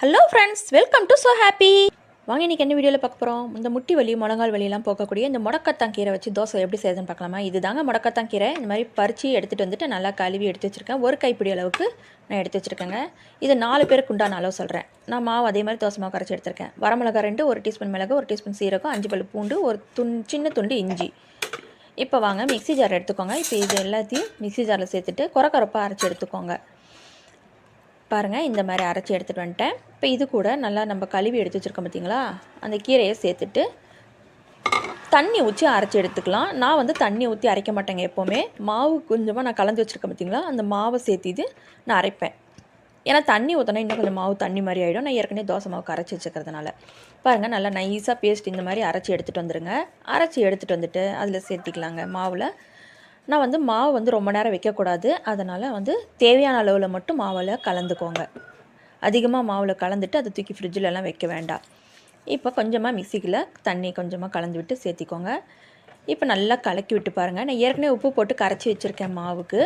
Hello friends welcome to so happy வாங்க இன்னைக்கு என்ன வீடியோவில் பார்க்க போகிறோம் இந்த முட்டி வலி முழங்கால் வலியெல்லாம் போக்கக்கூடிய இந்த முடக்கத்தான் கீரை வச்சு தோசை எப்படி செய்யுதுன்னு பார்க்கலாமா? இது தாங்க முடக்கத்தான் கீரை. இந்த மாதிரி பறித்து எடுத்துகிட்டு வந்துட்டு நல்லா கழுவி எடுத்து வச்சுருக்கேன். ஒரு கைப்பிடி அளவுக்கு நான் எடுத்து வச்சுருக்கேங்க. இது நாலு பேருக்கு உண்டான அளவு சொல்கிறேன் நான் மாவு அதே மாதிரி தோசை மாவு கரைச்சி எடுத்திருக்கேன். வரமிளகா ரெண்டு ஒரு டீஸ்பூன் மிளகு ஒரு டீஸ்பூன் சீரகம் அஞ்சு பல் பூண்டு ஒரு துண் சின்ன துண்டு இஞ்சி. இப்போ வாங்க மிக்சி ஜார் எடுத்துக்கோங்க. இப்போ இது எல்லாத்தையும் மிக்சி ஜாரில் சேர்த்துட்டு குறக்கரப்பாக அரைச்சி எடுத்துக்கோங்க. பாருங்கள் இந்த மாதிரி அரைச்சி எடுத்துகிட்டு வந்துட்டேன். இப்போ இது கூட நல்லா நம்ம கழுவி எடுத்து வச்சுருக்கோம் பார்த்தீங்களா அந்த கீரையை சேர்த்துட்டு தண்ணி ஊற்றி அரைச்சி எடுத்துக்கலாம். நான் வந்து தண்ணி ஊற்றி அரைக்க மாட்டேங்க எப்போவுமே. மாவு கொஞ்சமாக நான் கலந்து வச்சுருக்கேன் பார்த்தீங்களா அந்த மாவை சேர்த்து இது நான் அரைப்பேன். ஏன்னா தண்ணி ஊற்றினா இன்னும் கொஞ்சம் மாவு தண்ணி மாதிரி ஆகிடும் நான் ஏற்கனவே தோசை மாவுக்கு அரைச்சி வச்சுக்கிறதுனால பாருங்கள் நல்லா நைஸாக பேஸ்ட் இந்த மாதிரி அரைச்சி எடுத்துகிட்டு வந்துடுங்க அரைச்சி எடுத்துகிட்டு வந்துட்டு அதில் சேர்த்திக்கலாங்க மாவில். நான் வந்து மாவு வந்து ரொம்ப நேரம் வைக்கக்கூடாது. அதனால் வந்து தேவையான அளவில் மட்டும் மாவில் கலந்துக்கோங்க. அதிகமாக மாவில் கலந்துட்டு அதை தூக்கி ஃப்ரிட்ஜிலலாம் வைக்க வேண்டாம். இப்போ கொஞ்சமாக மிக்சிக்கில் தண்ணி கொஞ்சமாக கலந்து விட்டு சேர்த்திக்கோங்க. இப்போ நல்லா கலக்கி விட்டு பாருங்கள் நான் ஏற்கனவே உப்பு போட்டு கரைச்சி வச்சுருக்கேன் மாவுக்கு.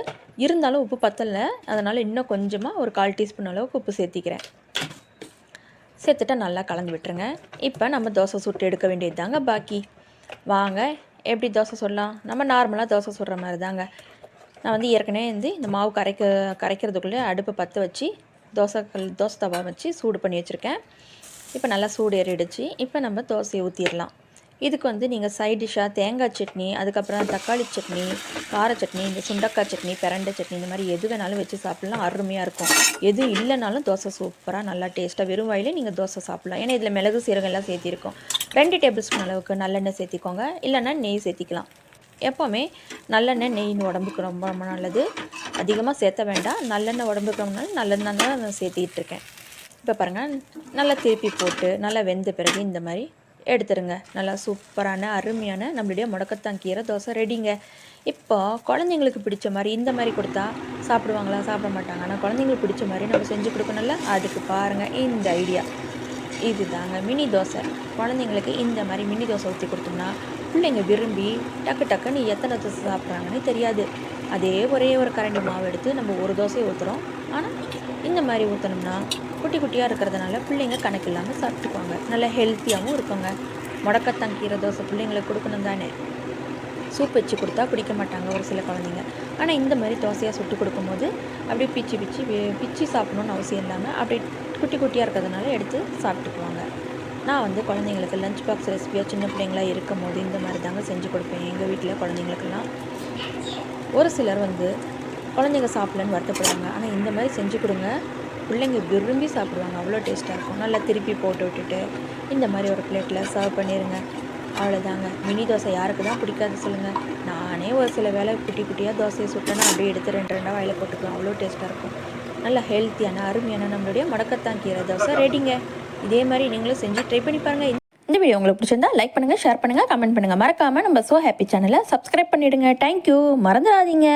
இருந்தாலும் உப்பு பத்தலை. அதனால் இன்னும் கொஞ்சமாக ஒரு கால் டீஸ்பூன் அளவுக்கு உப்பு சேர்த்திக்கிறேன். சேர்த்துட்டா நல்லா கலந்து விட்டுருங்க. இப்போ நம்ம தோசை சுட்டு எடுக்க வேண்டியது தாங்க பாக்கி. வாங்க எப்படி தோசை சுடலாம் நம்ம நார்மலாக தோசை சுடுற மாதிரி தாங்க நான் வந்து ஏற்கனவே வந்து இந்த மாவு கரைக்க கரைக்கிறதுக்குள்ளே அடுப்பை பற்ற வச்சு தோசை கல் தோசை தவா வச்சு சூடு பண்ணி வச்சுருக்கேன். இப்போ நல்லா சூடு ஏறிடுச்சு. இப்போ நம்ம தோசையை ஊற்றிடலாம் இதுக்கு வந்து நீங்கள் சைட் டிஷ்ஷாக தேங்காய் சட்னி அதுக்கப்புறம் தக்காளி சட்னி கார சட்னி இந்த சுண்டக்காய் சட்னி பிரண்டை சட்னி இந்த மாதிரி எது வேணாலும் வச்சு சாப்பிட்லாம். அருமையாக இருக்கும். எது இல்லைனாலும் தோசை சூப்பராக நல்லா டேஸ்ட்டாக வெறும் வாயிலே நீங்கள் தோசை சாப்பிட்லாம். ஏன்னா இதில் மிளகு சீரகம் எல்லாம் சேர்த்திருக்கோம். ரெண்டு டேபிள் ஸ்பூன் அளவுக்கு நல்லெண்ணெய் சேர்த்திக்கோங்க. இல்லைன்னா நெய் சேர்த்திக்கலாம். எப்போவுமே நல்லெண்ணெய் நெய் உடம்புக்கு ரொம்ப ரொம்ப நல்லது. அதிகமாக சேர்த்த வேண்டாம். நல்லெண்ணெய் உடம்புக்கு ரொம்ப நல்லது. நல்லெண்ணெய் தான் நான் சேர்த்திக்கிட்டு இருக்கேன். இப்போ பாருங்கள் நல்லா திருப்பி போட்டு நல்லா வெந்த பிறகு இந்த மாதிரி எடுத்துருங்க. நல்லா சூப்பரான அருமையான நம்மளுடைய முடக்கத்தான் கீரை தோசை ரெடிங்க. இப்போ குழந்தைங்களுக்கு பிடிச்ச மாதிரி இந்த மாதிரி கொடுத்தா சாப்பிடுவாங்களா? சாப்பிட மாட்டாங்க. ஆனால் குழந்தைங்களுக்கு பிடிச்ச மாதிரி நம்ம செஞ்சு கொடுக்கணும்ல? அதுக்கு பாருங்கள் இந்த ஐடியா. இது தாங்க மினி தோசை. குழந்தைங்களுக்கு இந்த மாதிரி மினி தோசை ஊற்றி கொடுத்தோம்னா பிள்ளைங்க விரும்பி டக்கு டக்குன்னு எத்தனை தோசை சாப்பிட்றாங்கன்னு தெரியாது. அதே ஒரே ஒரு கரண்டி மாவு எடுத்து நம்ம ஒரு தோசையை ஊற்றுறோம் ஆனால் இந்த மாதிரி ஊற்றணும்னா குட்டி குட்டியாக இருக்கிறதுனால பிள்ளைங்க கணக்கு இல்லாமல் சாப்பிட்டுக்குவாங்க. நல்லா ஹெல்த்தியாகவும் இருக்குங்க முடக்கத்தான் கீரை தோசை பிள்ளைங்களுக்கு கொடுக்கணும் தானே. சூப் வச்சு கொடுத்தா பிடிக்க மாட்டாங்க ஒரு சில குழந்தைங்க. ஆனால் இந்த மாதிரி தோசையாக சுட்டு கொடுக்கும்போது அப்படியே பிச்சு பிச்சு பிச்சு சாப்பிடணுன்னு அவசியம் இல்லாமல் அப்படியே குட்டி குட்டியாக இருக்கிறதுனால எடுத்து சாப்பிட்டுக்குவாங்க. நான் வந்து குழந்தைங்களுக்கு லஞ்ச் பாக்ஸ் ரெசிபியாக சின்ன பிள்ளைங்களாக இருக்கும் போது இந்த மாதிரி தாங்க செஞ்சு கொடுப்பேன். எங்கள் வீட்டில் குழந்தைங்களுக்கெல்லாம். ஒரு சிலர் வந்து குழந்தைங்க சாப்பிடலன்னு வருத்தப்படுவாங்க. ஆனால் இந்த மாதிரி செஞ்சு கொடுங்க. பிள்ளைங்க விரும்பி சாப்பிடுவாங்க. அவ்வளோ டேஸ்ட்டாக இருக்கும். நல்லா திருப்பி போட்டு விட்டுட்டு இந்த மாதிரி ஒரு பிளேட்டில் சர்வ் பண்ணிடுங்க அவ்வளோதாங்க மினி தோசை யாருக்கு தான் பிடிக்காது சொல்லுங்கள் நானே ஒரு சில வேளை குட்டி குட்டியாக தோசையை சுட்டேன்னா அப்படியே எடுத்து ரெண்டு ரெண்டாக வாயில் போட்டுக்கலாம். அவ்வளோ டேஸ்ட்டாக இருக்கும். நல்ல ஹெல்த்தியான அருமையான நம்மளுடைய முடக்கத்தான் கீரை தோசை ரெடிங்க இதே மாதிரி நீங்களும் செஞ்சு ட்ரை பண்ணி பாருங்கள் இந்த வீடியோ உங்களுக்கு பிடிச்சிருந்தா லைக் பண்ணுங்கள் ஷேர் பண்ணுங்கள் கமெண்ட் பண்ணுங்கள் மறக்காமல் நம்ம ஸோ ஹாப்பி சேனலை சப்ஸ்கிரைப் பண்ணிவிடுங்க தேங்க்யூ மறந்துடாதீங்க.